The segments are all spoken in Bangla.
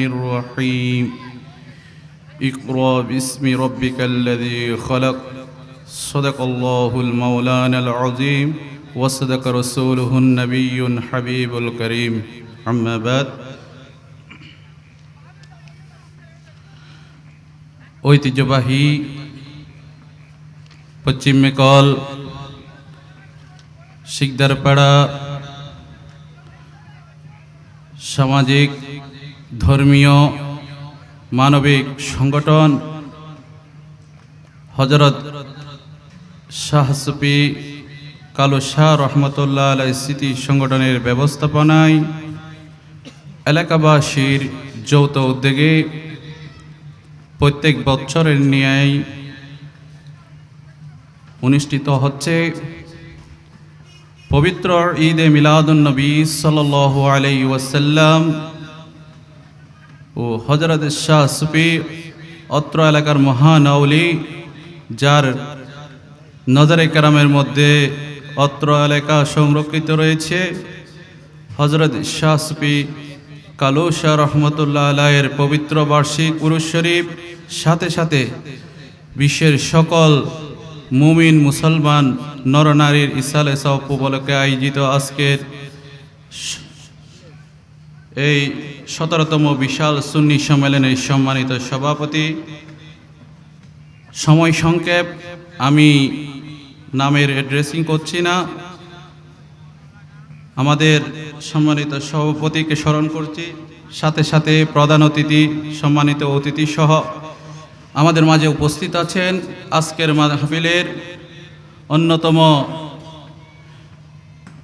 الرحيم اقرأ باسم ربك الذي خلق صدق الله المولانا العظيم وصدق رسوله النبي الحبيب الكريم أما بعد ঐতিহ্যবাহী পশ্চিম মেকল শিকদারপাড়া সামাজিক ধর্মীয় মানবিক সংগঠন হজরত শাহ সুফি কালো শাহ রহমতুল্লাহ আলাই স্মৃতি সংগঠনের ব্যবস্থাপনায় এলাকাবাসীর যৌথ উদ্যোগে প্রত্যেক বছরের ন্যায় অনুষ্ঠিত হচ্ছে পবিত্র ঈদে মিলাদুন্নবী সাল আলাই ওয়াসাল্লাম ও হজরত শাহ সুফি, অত্র এলাকার মহানৌলি যার নজরে কারামের মধ্যে অত্র এলাকা সংরক্ষিত রয়েছে। হজরত শাহ সুফি কালু শাহ রহমতুল্লাহ আলাইয়ের পবিত্র বার্ষিক পুরুষ শরীফ, সাথে সাথে বিশ্বের সকল মুমিন মুসলমান নরনারীর ইসালে সব উপলক্ষে আয়োজিত আজকের এই সতেরোতম বিশাল সুন্নি সম্মেলনের সম্মানিত সভাপতি। সময় সংক্ষেপ, আমি নামের অ্যাড্রেসিং করছি না। আমাদের সম্মানিত সভাপতিকে স্মরণ করছি। সাথে সাথে প্রধান অতিথি, সম্মানিত অতিথি সহ আমাদের মাঝে উপস্থিত আছেন আজকের মাহফিলের অন্যতম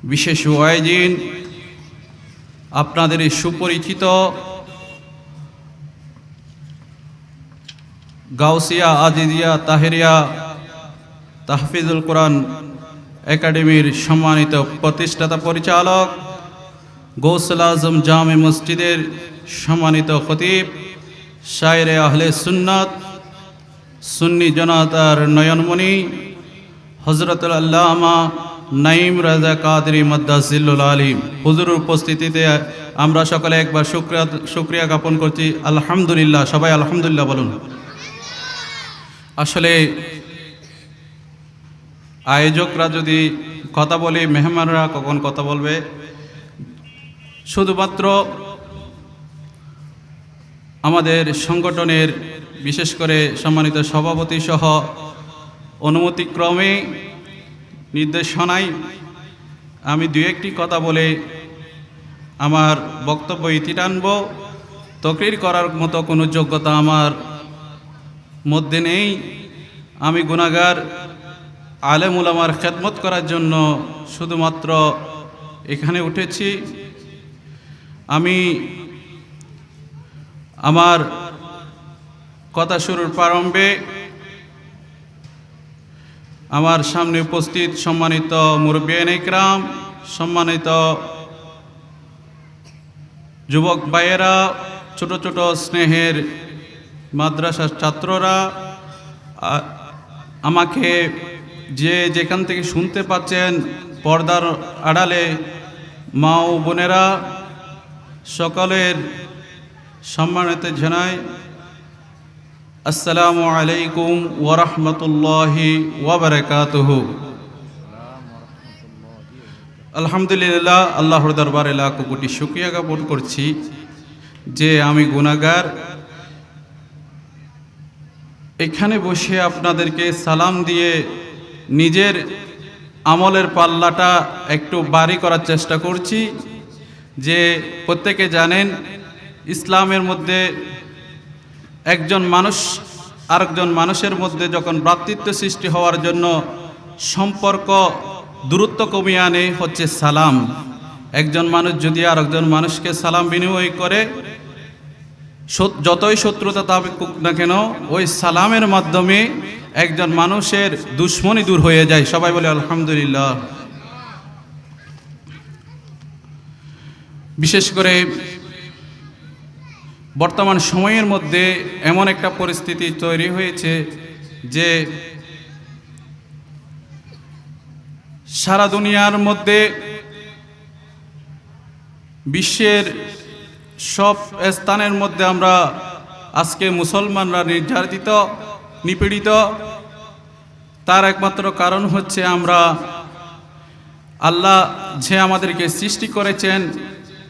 বিশেষ ওয়াইজিন আপনাদের এই সুপরিচিত গাউসিয়া, আজিজিয়া, তাহেরিয়া, তাহফিজুল কোরআন একাডেমির সম্মানিত প্রতিষ্ঠাতা পরিচালক, গৌসুল আজম জামে মসজিদের সম্মানিত খতিব, শায়রে আহলে সুন্নাত, সুন্নি জনাতার নয়নমণি হজরতুল আল্লামা নাইম রাজা কাদরি মদ্দাজিল্লুল আলিম। হুজুর উপস্থিতিতে আমরা সকলে একবার শুক্রিয়া শুক্রিয়া জ্ঞাপন করছি। আলহামদুলিল্লাহ, সবাই আলহামদুলিল্লাহ বলুন। আসলে আয়োজকরা যদি কথা বলে, মেহমানরা কখন কথা বলবে? শুধুমাত্র আমাদের সংগঠনের বিশেষ করে সম্মানিত সভাপতি সহ অনুমতিক্রমে নির্দেশনায় আমি দু একটি কথা বলে আমার বক্তব্য ইতি টানব। তকরির করার মতো কোনো যোগ্যতা আমার মধ্যে নেই। আমি গুণাগার আলেম উলামার খেদমত করার জন্য শুধুমাত্র এখানে উঠেছি। আমি আমার কথা শুরুর প্রারম্ভে আমার সামনে উপস্থিত সম্মানিত মুরব্বিয়ান ইকরাম, সম্মানিত যুবক ভাইয়েরা, ছোট ছোট স্নেহের মাদ্রাসার ছাত্ররা আমাকে যে যেখান থেকে শুনতে পাচ্ছেন পর্দার আড়ালে মা ও বোনেরা, সকলের সম্মানিত জানাই। আসসালামু আলাইকুম ওরহমতুল্লাহি ওবরকাতহু আলহামদুলিল্লাহ, আল্লাহর দরবারে লাখ কোটি শুক্রিয়া জ্ঞাপন করছি যে আমি গুণাগার এখানে বসে আপনাদেরকে সালাম দিয়ে নিজের আমলের পাল্লাটা একটু বাড়ি করার চেষ্টা করছি। যে প্রত্যেকে জানেন, ইসলামের মধ্যে একজন মানুষ আরেকজন মানুষের মধ্যে যখন ভ্রাতৃত্ব সৃষ্টি হওয়ার জন্য সম্পর্ক দূরত্ব কমিয়ে আনে, হচ্ছে সালাম। একজন মানুষ যদি আরেকজন মানুষকে সালাম বিনিময় করে যতই শত্রুতা থাকুক না কেন, ওই সালামের মাধ্যমে একজন মানুষের দুশ্মনী দূর হয়ে যায়। সবাই বলে, আলহামদুলিল্লাহ। বিশেষ করে বর্তমান সময়ের মধ্যে এমন একটা পরিস্থিতি তৈরি হয়েছে যে সারা দুনিয়ার মধ্যে বিশ্বের সব স্থানের মধ্যে আমরা আজকে মুসলমানরা নির্যাতিত, নিপীড়িত। তার একমাত্র কারণ হচ্ছে আমরা আল্লাহ যে আমাদেরকে সৃষ্টি করেছেন,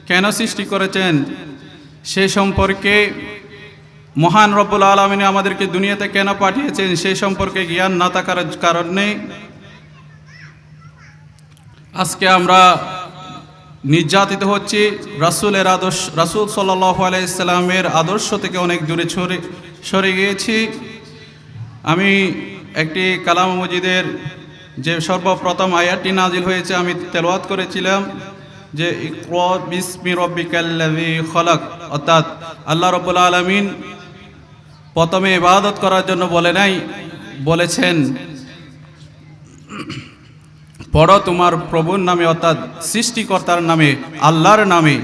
কেন সৃষ্টি করেছেন সে সম্পর্কে মহান রব্বুল আলমিনে আমাদেরকে দুনিয়াতে কেন পাঠিয়েছেন? সেই সম্পর্কে জ্ঞান না থাকার কারণে আজকে আমরা নির্যাতিত হচ্ছি। রাসুলের আদর্শ, রাসুল সাল্লাহ আলাইসাল্লামের আদর্শ থেকে অনেক দূরে সরে সরে গিয়েছি। আমি একটি কালাম মজিদের যে সর্বপ্রথম আয়াতটি নাজিল হয়েছে, আমি তেলাওয়াত করেছিলাম। যে অর্থাৎ আল্লাহ রব্বুল আলামিন প্রথমে ইবাদত করার জন্য বলে নাই, বলেছেন, পড়ো তোমার প্রভুর নামে, অর্থাৎ সৃষ্টিকর্তার নামে, আল্লাহর নামে।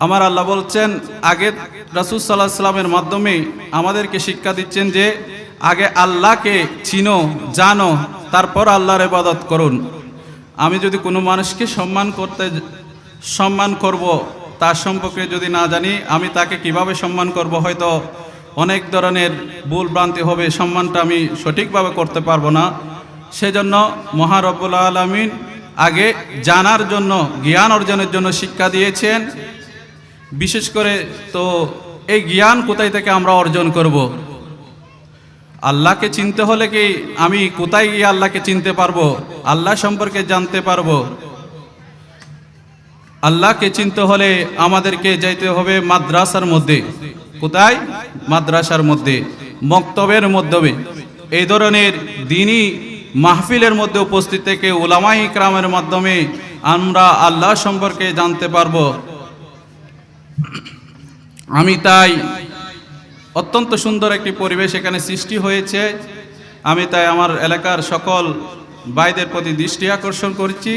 আমার আল্লাহ বলছেন, আগে রাসুল সাল্লাহ সাল্লামের মাধ্যমে আমাদেরকে শিক্ষা দিচ্ছেন যে, আগে আল্লাহকে চিনো, জানো, তারপর আল্লাহর ইবাদত করুন। আমি যদি কোনো মানুষকে সম্মান করতে সম্মান করব, তার সম্পর্কে যদি না জানি, আমি তাকে কীভাবে সম্মান করব, হয়তো অনেক ধরনের ভুল ভ্রান্তি হবে, সম্মানটা আমি সঠিকভাবে করতে পারব না। সেজন্য মহারব্বুল আলমিন আগে জানার জন্য, জ্ঞান অর্জনের জন্য শিক্ষা দিয়েছেন। বিশেষ করে তো এই জ্ঞান কোথায় থেকে আমরা অর্জন করব? আল্লাহকে চিনতে হলে কি আমি কোথায় গিয়ে আল্লাহকে চিনতে পারব? আল্লাহ সম্পর্কে জানতে পারব। আল্লাহকে চিনতে হলে আমাদেরকে যাইতে হবে মাদ্রাসার মধ্যে। কোথায়? মাদ্রাসার মধ্যে। মক্তবের মাধ্যমে। এই ধরনের দিনই মাহফিলের মধ্যে উপস্থিত থেকে ওলামাই ইকরামের মাধ্যমে আমরা আল্লাহ সম্পর্কে জানতে পারব। আমি তাই অত্যন্ত সুন্দর একটি পরিবেশ এখানে সৃষ্টি হয়েছে। আমি তাই আমার এলাকার সকল ভাইদের প্রতি দৃষ্টি আকর্ষণ করছি।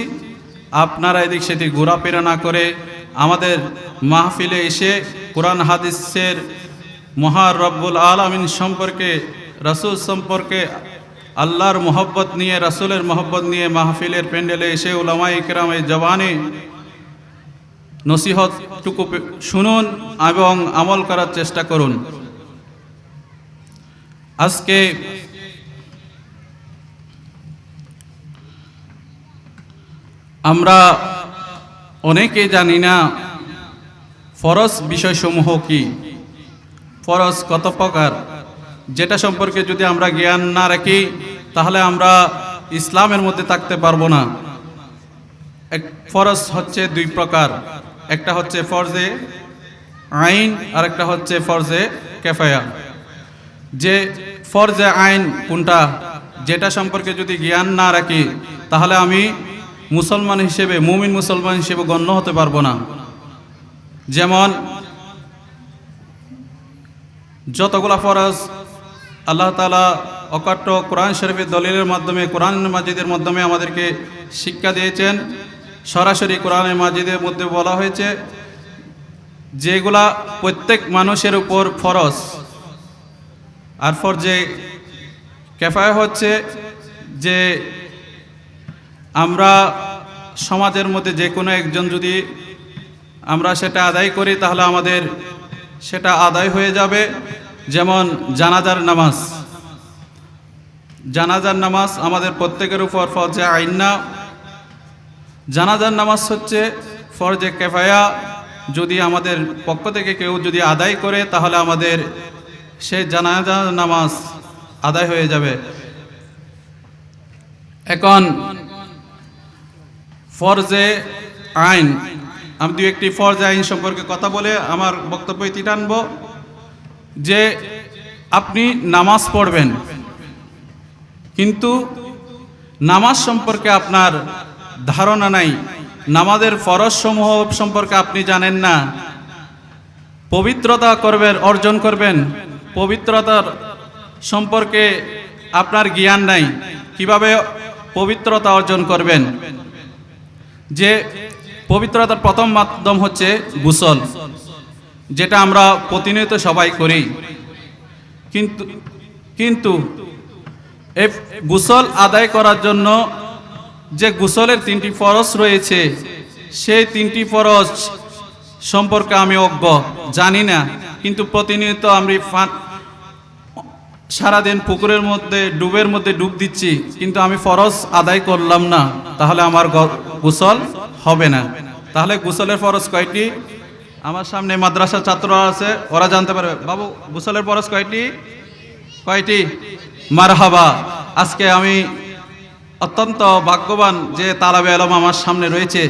আপনারা এদিক সেদিক ঘোরাফেরা না করে আমাদের মাহফিলে এসে কোরআন হাদিসের মহা রব্বুল আলমিন সম্পর্কে, রাসুল সম্পর্কে, আল্লাহর মোহব্বত নিয়ে, রাসুলের মোহব্বত নিয়ে মাহফিলের প্যান্ডেলে এসে উলামা ইকরামের জবানে নসিহতটুকু শুনুন এবং আমল করার চেষ্টা করুন। আজকে আমরা অনেকে জানি না ফরজ বিষয়সমূহ কি? ফরজ কত প্রকার? যেটা সম্পর্কে যদি আমরা জ্ঞান না রাখি, তাহলে আমরা ইসলামের মধ্যে থাকতে পারব না। এক, ফরজ হচ্ছে দুই প্রকার। একটা হচ্ছে ফরজে আইন আর একটা হচ্ছে ফরজে কেফায়া। যে ফরজে আইন কোনটা, যেটা সম্পর্কে যদি জ্ঞান না রাখি, তাহলে আমি মুসলমান হিসেবে, মুমিন মুসলমান হিসেবে গণ্য হতে পারব না। যেমন, যতগুলা ফরজ আল্লাহ তালা অকাট্য কোরআন শরীফের দলিলের মাধ্যমে, কোরআন মাজিদের মাধ্যমে আমাদেরকে শিক্ষা দিয়েছেন, সরাসরি কোরআন মাজিদের মধ্যে বলা হয়েছে, যেগুলা প্রত্যেক মানুষের উপর ফরজ আর ফর যে কেফায় হচ্ছে যে আমরা সমাজের মধ্যে যে কোনো একজন যদি আমরা সেটা আদায় করি, তাহলে আমাদের সেটা আদায় হয়ে যাবে। যেমন জানাজার নামাজ। জানাজার নামাজ আমাদের প্রত্যেকের উপর ফরজে আইন জানাজার নামাজ হচ্ছে ফরজে কেফায়া। যদি আমাদের পক্ষ থেকে কেউ যদি আদায় করে, তাহলে আমাদের সে জানাজা নামাজ আদায় হয়ে যাবে। এখন ফরজে আইন, আমি দু একটি ফরজে আইন সম্পর্কে কথা বলে আমার বক্তব্য ইতি টানব যে আপনি নামাজ পড়বেন, কিন্তু নামাজ সম্পর্কে আপনার ধারণা নাই, নামাজের ফরজ সমূহ সম্পর্কে আপনি জানেন না, পবিত্রতা করবেন, অর্জন করবেন পবিত্রতার সম্পর্কে আপনার জ্ঞান নাই, কীভাবে পবিত্রতা অর্জন করবেন? যে পবিত্রতার প্রথম মাধ্যম হচ্ছে গুসল, যেটা আমরা প্রতিনিয়ত সবাই করি। কিন্তু কিন্তু এই গুসল আদায় করার জন্য যে গুসলের তিনটি ফরজ রয়েছে, সেই তিনটি ফরজ সম্পর্কে আমি অজ্ঞ, জানি না। কিন্তু প্রতিনিয়ত আমি সারাদিন পুকুরের মধ্যে, ডুবের মধ্যে ডুব দিচ্ছি, কিন্তু আমি ফরজ আদায় করলাম না। তাহলে আমার গোসল হবে না। তাহলে গোসলের ফরজ কয়টি? আমার সামনে মাদ্রাসা ছাত্ররা আছে, ওরা জানতে পারবে। বাবু, গোসলের ফরজ কয়টি? কয়টি? মারহাবা। আজকে আমি অত্যন্ত ভাগ্যবান যে তালাবে আলম আমার সামনে রয়েছে।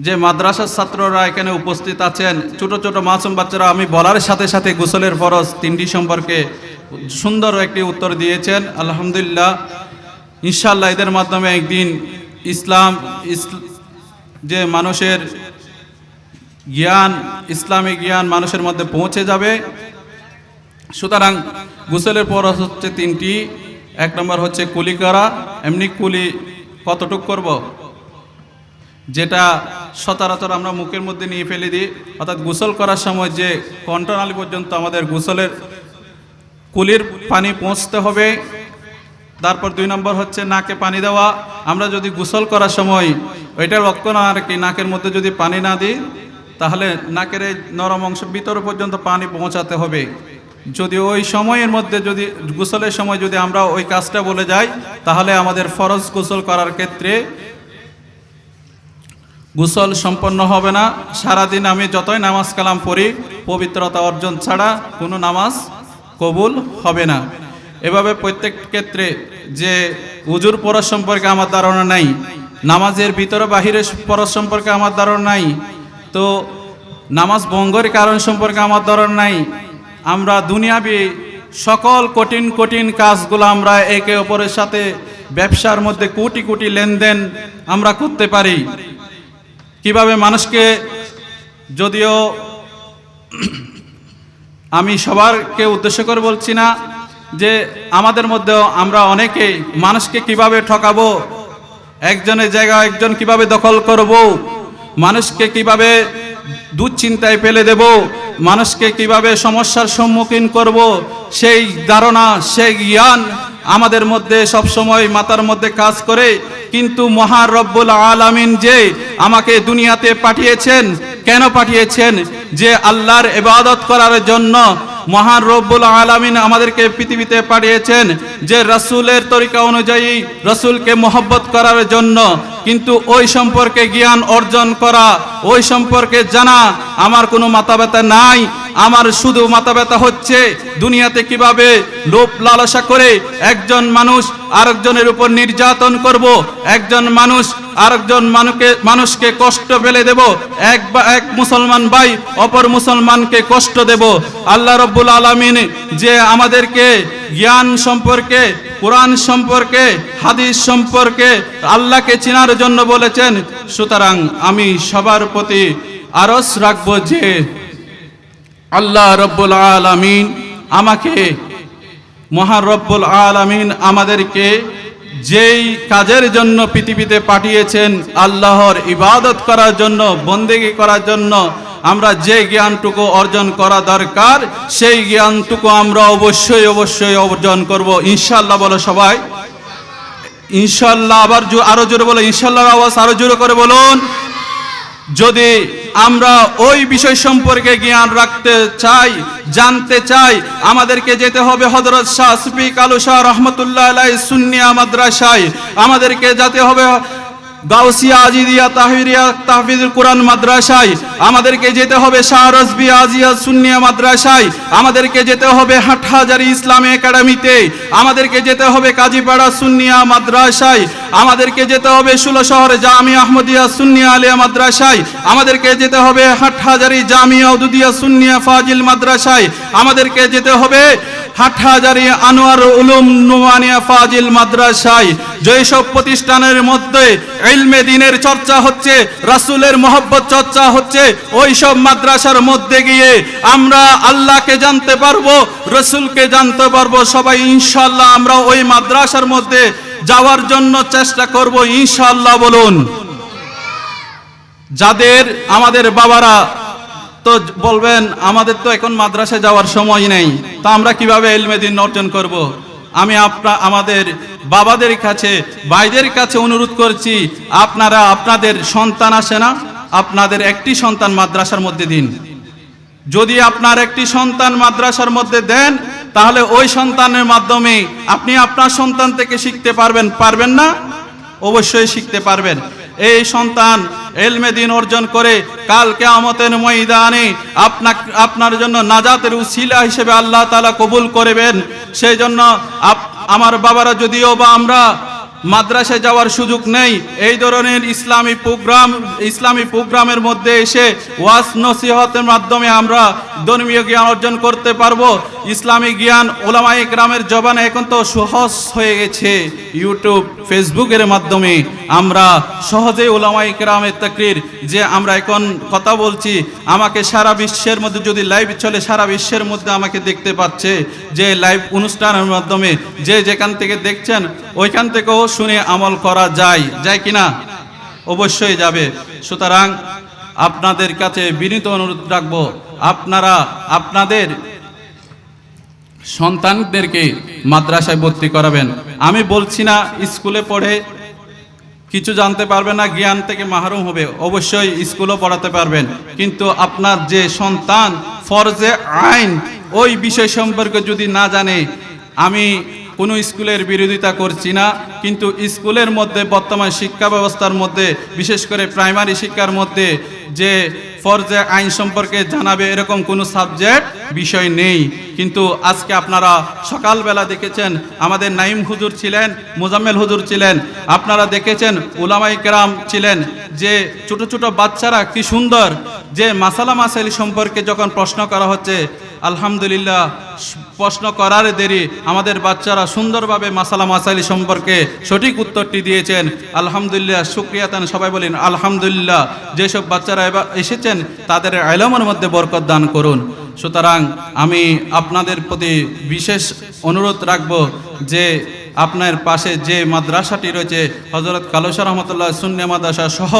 যে মাদ্রাসার ছাত্ররা এখানে উপস্থিত আছেন, ছোট ছোট মাসুম বাচ্চারা, আমি বলার সাথে সাথে গোসলের ফরজ তিনটি সম্পর্কে সুন্দর একটি উত্তর দিয়েছেন। আলহামদুলিল্লাহ ইনশাল্লাহ এদের মাধ্যমে একদিন ইসলাম ইসল- যে মানুষের জ্ঞান ইসলামী জ্ঞান মানুষের মধ্যে পৌঁছে যাবে। সুতরাং গোসলের ফরজ হচ্ছে তিনটি, এক নম্বর হচ্ছে কুলি করা এমনি কুলি কতটুক করব? যেটা সচরাচর আমরা মুখের মধ্যে নিয়ে ফেলে দিই, অর্থাৎ গোসল করার সময় যে কণ্ঠনালী পর্যন্ত আমাদের গোসলের কুলির পানি পৌঁছতে হবে। তারপর দুই নম্বর হচ্ছে নাকে পানি দেওয়া। আমরা যদি গোসল করার সময় ওইটা লক্ষ্য না আর কি নাকের মধ্যে যদি পানি না দিই, তাহলে নাকের এই নরম অংশ ভিতর পর্যন্ত পানি পৌঁছাতে হবে। যদি ওই সময়ের মধ্যে যদি গোসলের সময় যদি আমরা ওই কাজটা বলে যাই, তাহলে আমাদের ফরজ গোসল করার ক্ষেত্রে গোসল সম্পন্ন হবে না। সারাদিন আমি যতই নামাজ কালাম পড়ি, পবিত্রতা অর্জন ছাড়া কোনো নামাজ কবুল হবে না। এভাবে প্রত্যেক ক্ষেত্রে যে উজুর পরশ সম্পর্কে আমার ধারণা নাই, নামাজের ভিতরে বাহিরে পরশ সম্পর্কে আমার ধারণা নাই, তো নামাজ ভঙ্গের কারণ সম্পর্কে আমার ধারণা নাই। আমরা দুনিয়াবি সকল কঠিন কঠিন কাজগুলো আমরা একে অপরের সাথে ব্যবসার মধ্যে কোটি কোটি লেনদেন আমরা করতে পারি। কীভাবে মানুষকে যদিও আমি সবারকে উদ্দেশ্য করে বলছি না যে আমাদের মধ্যেও আমরা অনেকে মানুষকে কীভাবে ঠকাবো, একজনের জায়গা একজন কীভাবে দখল করব, মানুষকে কীভাবে দুশ্চিন্তায় ফেলে দেব, মানুষকে কীভাবে সমস্যার সম্মুখীন করব, সেই ধারণা, সেই জ্ঞান আমাদের মধ্যে সব সময় মাথার মধ্যে কাজ করে, কিন্তু মহান রব্বুল আলামিন যে আমাকে দুনিয়াতে পাঠিয়েছেন, কেন পাঠিয়েছেন? যে আল্লাহর ইবাদত করার জন্য মহান রব্বুল আলামিন আমাদেরকে পৃথিবীতে পাঠিয়েছেন, যে রাসূলের তরিকা অনুযায়ী রাসূলকে মহব্বত করার জন্য। কিন্তু ওই সম্পর্কে জ্ঞান অর্জন করা, ওই সম্পর্কে জানা আমার কোনো মাথা নাই। আমার শুধু মাথা ব্যথা হচ্ছে। দুনিয়াতে কীভাবে লোভ লালসা করে একজন মানুষ আরেকজনের উপর নির্যাতন করব, একজন মানুষ আরেকজন মানুষকে মানুষকে কষ্ট ফেলে দেব, এক এক মুসলমান ভাই অপর মুসলমানকে কষ্ট দেব। আল্লাহ রব্বুল আলমিন যে আমাদেরকে জ্ঞান সম্পর্কে, কোরআন সম্পর্কে, হাদিস সম্পর্কে আল্লাহকে চেনার জন্য বলেছেন, সুতরাং আমি সবার প্রতি আরস রাখব যে আল্লাহ রব্বুল আলামিন আমাকে, মহান রব্বুল আলামিন আমাদেরকে যেই কাজের জন্য পৃথিবীতে পাঠিয়েছেন, আল্লাহর ইবাদত করার জন্য, বন্দেগী করার জন্য আমরা যে জ্ঞানটুকু অর্জন করা দরকার, সেই জ্ঞানটুকু আমরা অবশ্যই অবশ্যই অর্জন করব। ইনশাল্লাহ বলো সবাই। ইনশাল্লাহ আবার আরও জোরে বলো। ইনশাল্লাহর আওয়াজ আরও জোরে করে বলুন। যদি আমরা ওই বিষয় সম্পর্কে জ্ঞান রাখতে চাই, জানতে চাই, আমাদেরকে যেতে হবে হজরত শাহ সুফি কালু শাহ রহমতুল্লাহ সুন্নিয়া মাদ্রাসায়। আমাদেরকে যেতে হবে গাউসিয়া আজিদিয়া তাহরিয়া তাহফিজুল কোরআন মাদ্রাসায়, আমাদেরকে যেতে হবে শাহ আজিয়া সুন্নিয়া মাদ্রাসায়, আমাদেরকে যেতে হবে হাটহাজারি ইসলামী একাডেমিতে, আমাদেরকে যেতে হবে কাজীপাড়া সুন্নিয়া মাদ্রাসায়, আমাদেরকে যেতে হবে ষোলো শহরে জামি আহমদিয়া সুন্নিয়া আলিয়া মাদ্রাসায়, আমাদেরকে যেতে হবে হাটহাজারি জামিয়া উদুদিয়া সুন্নিয়া ফাজিল মাদ্রাসায়, আমাদেরকে যেতে হবে হাটহাজারি আনোয়ার উলুম নুমানিয়া ফাজিল মাদ্রাসায় যেসব প্রতিষ্ঠানের মধ্যে ইলমে দিনের চর্চা হচ্ছে, রাসূলের মহব্বত চর্চা হচ্ছে ওই সব মাদ্রাসার মধ্যে গিয়ে আমরা আল্লাহকে জানতে পারব, রসুলকে জানতে পারব, সবাই ইনশাল্লাহ আমরা ওই মাদ্রাসার মধ্যে যাওয়ার জন্য চেষ্টা করব ইনশাল্লাহ বলুন। যাদের, আমাদের বাবারা তো বলবেন, আমাদের তো এখন মাদ্রাসায় যাওয়ার সময় নেই, তা আমরা কীভাবে এলমে দিন অর্জন করব। আমি আপনা আমাদের বাবাদের কাছে, ভাইদের কাছে অনুরোধ করছি, আপনারা, আপনাদের সন্তান আসে না, আপনাদের একটি সন্তান মাদ্রাসার মধ্যে দিন। যদি আপনার একটি সন্তান মাদ্রাসার মধ্যে দেন, তাহলে ওই সন্তানের মাধ্যমে আপনি আপনার সন্তান থেকে শিখতে পারবেন পারবেন না? অবশ্যই শিখতে পারবেন। এই সন্তান এলমে দিন অর্জন করে কাল কেয়ামতের ময়দানে আপনার আপনার জন্য নাজাতের উসিলা হিসেবে আল্লাহ তালা কবুল করবেন। সেই জন্য আমার বাবারা যদিও বা আমরা মাদ্রাসায় যাওয়ার সুযোগ নেই। এই ধরনের ইসলামী প্রোগ্রাম, ইসলামী প্রোগ্রামের মধ্যে এসে ওয়াস নসিহতের মাধ্যমে আমরা ধর্মীয় জ্ঞান অর্জন করতে পারব। ইসলামী জ্ঞান ওলামাই গ্রামের জবানে এখন তো সহজ হয়ে গেছে। ইউটিউব, ফেসবুকের মাধ্যমে আমরা সহজে ওলামাই গ্রামের তাকরির যে আমরা এখন কথা বলছি, আমাকে সারা বিশ্বের মধ্যে, যদি লাইভ চলে, সারা বিশ্বের মধ্যে আমাকে দেখতে পাচ্ছে। যে লাইভ অনুষ্ঠানের মাধ্যমে যে যেখান থেকে দেখছেন, ওইখান থেকেও শুনে আমল করা যায় যায় কিনা? অবশ্যই যাবে। সুতরাং আপনাদের কাছে বিনীত অনুরোধ রাখব, আপনারা আপনাদের সন্তানদেরকে মাদ্রাসায় ভর্তি করাবেন। আমি বলছি না স্কুলে পড়ে কিছু জানতে পারবে না, জ্ঞান থেকে মাহরুম হবে, অবশ্যই স্কুলও পড়াতে পারবেন। কিন্তু আপনার যে সন্তান, ফরজে আইন, ওই বিষয় সম্পর্কে যদি না জানে, আমি কোনো স্কুলের বিরোধিতা করছি না, কিন্তু স্কুলের মধ্যে বর্তমান শিক্ষা ব্যবস্থার মধ্যে, বিশেষ করে প্রাইমারি শিক্ষার মধ্যে যে ফরজে আইন সম্পর্কে জানাবে এরকম কোনো সাবজেক্ট বিষয় নেই। কিন্তু আজকে আপনারা সকালবেলা দেখেছেন, আমাদের নাইম হুজুর ছিলেন, মোজাম্মেল হুজুর ছিলেন, আপনারা দেখেছেন উলামাই কেরাম ছিলেন, যে ছোট ছোট বাচ্চারা কি সুন্দর যে মাসালা মাসাইল সম্পর্কে যখন প্রশ্ন করা হচ্ছে, আলহামদুলিল্লাহ, প্রশ্ন করার দেরি, আমাদের বাচ্চারা সুন্দরভাবে মাসালা মাসাইল সম্পর্কে সঠিক উত্তরটি দিয়েছেন। আলহামদুলিল্লাহ সুক্রিয়াতান সবাই বলেন, আলহামদুলিল্লাহ, যেসব বাচ্চারা এবার এসেছেন, তাদের আলমের মধ্যে বরকত দান করুন। সুতরাং আমি আপনাদের প্রতি বিশেষ অনুরোধ রাখব যে আপনার পাশে যে মাদ্রাসাটি রয়েছে হজরত কালোসা রহমতুল্লাহ সুন্নি মাদ্রাসা সহ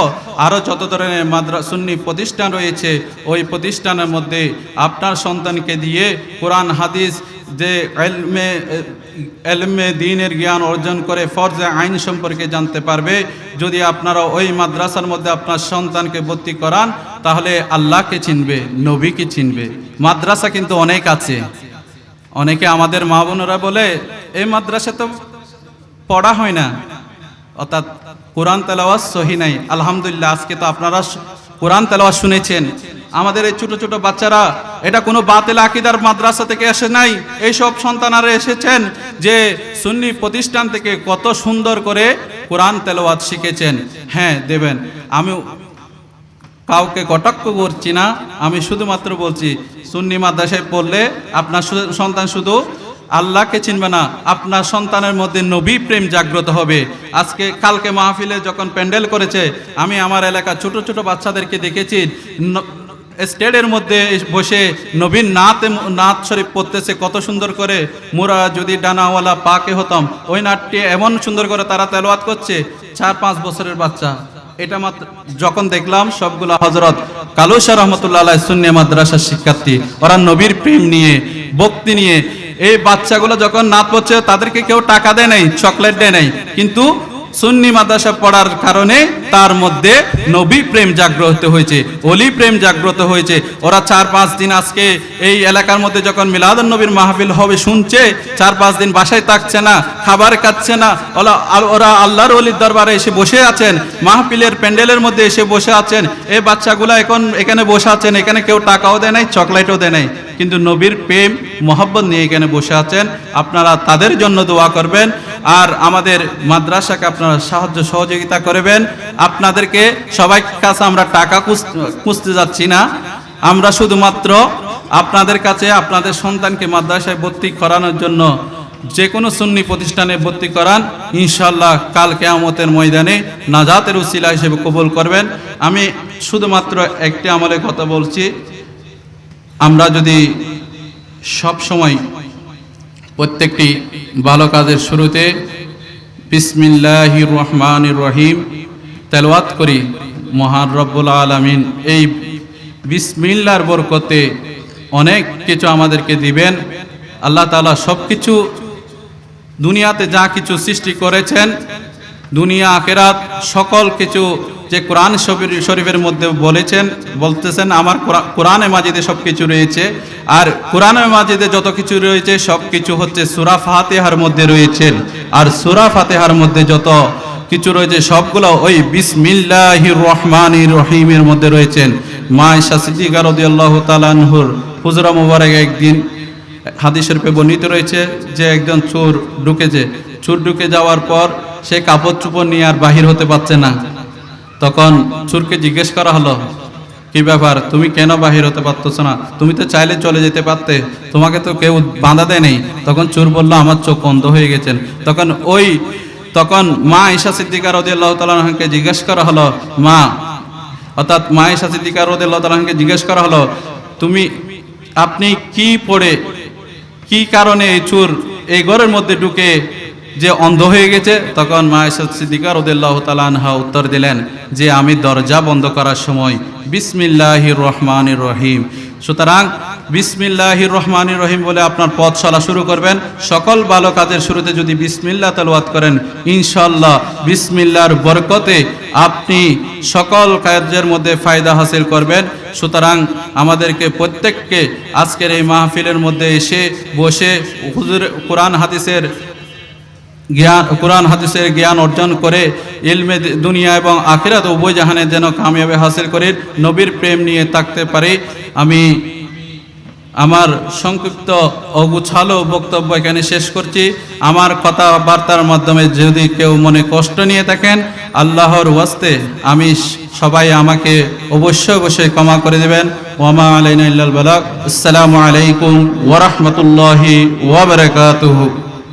আরও যত ধরনের মাদ্রা, সুন্নি প্রতিষ্ঠান রয়েছে, ওই প্রতিষ্ঠানের মধ্যে আপনার সন্তানকে দিয়ে কোরআন, হাদিস যে এলমে এলমে দিনের জ্ঞান অর্জন করে ফরজে আইন সম্পর্কে জানতে পারবে। যদি আপনারা ওই মাদ্রাসার মধ্যে আপনার সন্তানকে ভর্তি করান, তাহলে আল্লাহকে চিনবে, নবীকে চিনবে। মাদ্রাসা কিন্তু অনেক আছে। অনেকে আমাদের মা বোনেরা বলে এই মাদ্রাসা তো পড়া হয় না। অর্থাৎ কোরআন তেলাওয়াজ সহি নাই। আলহামদুলিল্লাহ, আজকে তো আপনারা কোরআন তেলাওয়াজ শুনেছেন। আমাদের এই ছোট ছোট বাচ্চারা, এটা কোনো বাতিল আকিদার মাদ্রাসা থেকে এসে নাই। এইসব সন্তানারা এসেছেন যে সুন্নি প্রতিষ্ঠান থেকে কত সুন্দর করে কোরআন তেলাওয়াত শিখেছেন। হ্যাঁ দেবেন। আমি কাউকে কটাক্ষ করছি না। আমি শুধুমাত্র বলছি, সুন্নি মাদ্রাসায় পড়লে আপনার সন্তান শুধু আল্লাহকে চিনবে না। আপনার সন্তানের মধ্যে নবী প্রেম জাগ্রত হবে। আজকে, কালকে মাহফিলে যখন প্যান্ডেল করেছে, আমি আমার এলাকা ছোট ছোট বাচ্চাদেরকে দেখেছি স্টেডের মধ্যে বসে নবীন নাত নাত শরীফ পড়তেছে, কত সুন্দর করে। মোরা যদি ডানাওয়ালা পাকে হতাম, ওই নাটটি এমন সুন্দর করে তারা তেলোয়াত করছে, চার পাঁচ বছরের বাচ্চা। এটা মাত্র যখন দেখলাম, সবগুলো হজরত কালুসা রহমতুল্লাহ সুন্নি মাদ্রাসার শিক্ষার্থী, ওরা নবীর প্রেম নিয়ে, ভক্তি নিয়ে এই বাচ্চাগুলো যখন নাচ পড়ছে তাদেরকে কেউ টাকা দেয় নাই চকলেট দেয় নাই। কিন্তু সুন্নি মাদ্রাসা পড়ার কারণে তার মধ্যে নবী প্রেম জাগ্রত হয়েছে, অলি প্রেম জাগ্রত হয়েছে। ওরা চার পাঁচ দিন আজকে এই এলাকার মধ্যে যখন মিলাদুন নবীর মাহফিল হবে, শুনছে, চার পাঁচ দিন বাসায় থাকছে না, খাবার খাচ্ছে না ওরা আল্লাহর অলির দরবারে এসে বসে আছেন, মাহফিলের প্যান্ডেলের মধ্যে এসে বসে আছেন। এই বাচ্চাগুলো এখন এখানে বসে আছেন, এখানে কেউ টাকাও দেয় নাই চকলেটও দেয় নাই। কিন্তু নবীর প্রেম, মোহব্বত নিয়ে এখানে বসে আছেন। আপনারা তাদের জন্য দোয়া করবেন। আর আমাদের মাদ্রাসাকে আপনারা সাহায্য সহযোগিতা করবেন। আপনাদেরকে সবাই কাছে আমরা টাকা খুঁজতে যাচ্ছি না। আমরা শুধুমাত্র আপনাদের কাছে আপনাদের সন্তানকে মাদ্রাসায় ভর্তি করানোর জন্য যে কোনো সুন্নি প্রতিষ্ঠানে ভর্তি করান। ইনশাল্লাহ কাল কেয়ামতের ময়দানে নাজাতের উসিলা হিসেবে কবুল করবেন। আমি শুধুমাত্র একটি আমলে কথা বলছি। আমরা যদি সব সময় প্রত্যেকটি ভালো কাজের শুরুতে বিসমিল্লাহির রহমান রহিম তেলওয়াত করি, মহান রব্বুল আলমিন, এই বিসমিল্লার বরকতে অনেক কিছু আমাদেরকে দিবেন। আল্লাহ তাআলা সব কিছু দুনিয়াতে যা কিছু সৃষ্টি করেছেন দুনিয়া আখেরাত সকল কিছু যে কোরআন শরীফ- শরীফের মধ্যে বলেছেন, বলতেছেন, আমার কোরআ- কোরআনে মাজিদে সব কিছু রয়েছে। আর কোরআনে মাজিদে যত কিছু রয়েছে সব কিছু হচ্ছে সুরা ফাতেহার মধ্যে রয়েছেন আর সুরা ফাতেহার মধ্যে যত কিছু রয়েছে, সবগুলো ওই বিসমিল্লাহির রহমানির রহিমের মধ্যে রয়েছেন মা ইসা সিদ্দিকা রাদিয়াল্লাহু তাআলা আনহুর হুজরা মুবারক একদিন হাদিস শরীফে বর্ণিত রয়েছে যে একজন চোর ঢুকেছে। চোর ঢুকে যাওয়ার পর সে কাপড় চুপড় নিয়ে আর বাহির হতে পারছে না। তখন চোরকে জিজ্ঞেস করা হলো, কি ব্যাপার? তুমি কেন বাহির হতে পারতেছো না? তুমি তো চাইলে চলে যেতে পারতে। তোমাকে তো কেউ বাঁধা নেই তখন চোর বলল, আমার চোখ অন্ধ হয়ে গেছেন তখন ওই, তখন মা ঈশা সিদ্দিকার রদিয়াল্লাহ তালাহকে জিজ্ঞেস করা হলো, মা, অর্থাৎ মা ঈশা সিদ্দিকার রদিয়াল্লাহ তালাহকে জিজ্ঞেস করা হলো, তুমি, আপনি কি পড়ে, কি কারণে এই চোর এই ঘরের মধ্যে ঢুকে যে অন্ধ হয়ে গেছে, তখন মা সিদ্দিকা রদুল্লাহ তালানহা উত্তর দিলেন যে আমি দরজা বন্ধ করার সময় বিসমিল্লাহির রহমানির রহিম। সুতরাং বিসমিল্লাহির রহমানির রহিম বলে আপনার পথ চলা শুরু করবেন। সকল ভালো কাজের শুরুতে যদি বিসমিল্লাহ তালওয়াত করেন ইনশাল্লাহ বিসমিল্লার বরকতে আপনি সকল কাজের মধ্যে ফায়দা হাসিল করবেন। সুতরাং আমাদেরকে প্রত্যেককে আজকের এই মাহফিলের মধ্যে এসে বসে হুজুর কোরআন হাদিসের জ্ঞান, কোরআন, হাদিসের জ্ঞান অর্জন করে ইলমে দুনিয়া এবং আখিরাত উভয় জাহানে যেন কামিয়াবে হাসিল করে নবীর প্রেম নিয়ে থাকতে পারি। আমি আমার সংক্ষিপ্ত অগুছালো বক্তব্য এখানে শেষ করছি। আমার কথাবার্তার মাধ্যমে যদি কেউ মনে কষ্ট নিয়ে থাকেন, আল্লাহর ওয়াস্তে আমি সবাই আমাকে অবশ্যই অবশ্যই ক্ষমা করে দেবেন। ওয়ামা আলাইনা ইল্লাল আসসালামু আলাইকুম ওয়া রাহমাতুল্লাহি